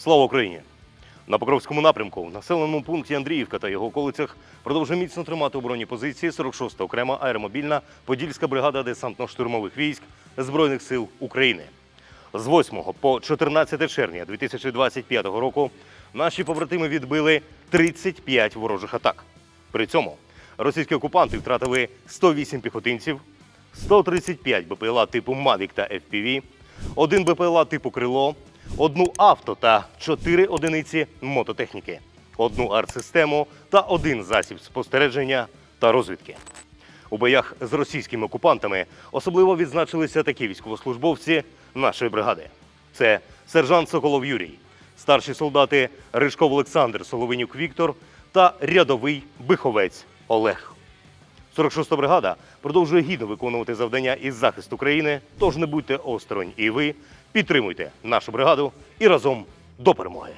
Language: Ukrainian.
Слава Україні! На Покровському напрямку, в населеному пункті Андріївка та його околицях продовжує міцно тримати оборонні позиції 46-та окрема аеромобільна Подільська бригада десантно-штурмових військ Збройних сил України. З 8 по 14 червня 2025 року наші побратими відбили 35 ворожих атак. При цьому російські окупанти втратили 108 піхотинців, 135 БПЛА типу Mavic та FPV, один БПЛА типу Крило, одну авто та 4 одиниці мототехніки, одну артсистему та один засіб спостереження та розвідки. У боях з російськими окупантами особливо відзначилися такі військовослужбовці нашої бригади. Це сержант Соколов Юрій, старші солдати Рижков Олександр, Соловинюк Віктор та рядовий биховець Олег. 46-та бригада продовжує гідно виконувати завдання із захисту країни, тож не будьте осторонь і ви підтримуйте нашу бригаду і разом до перемоги.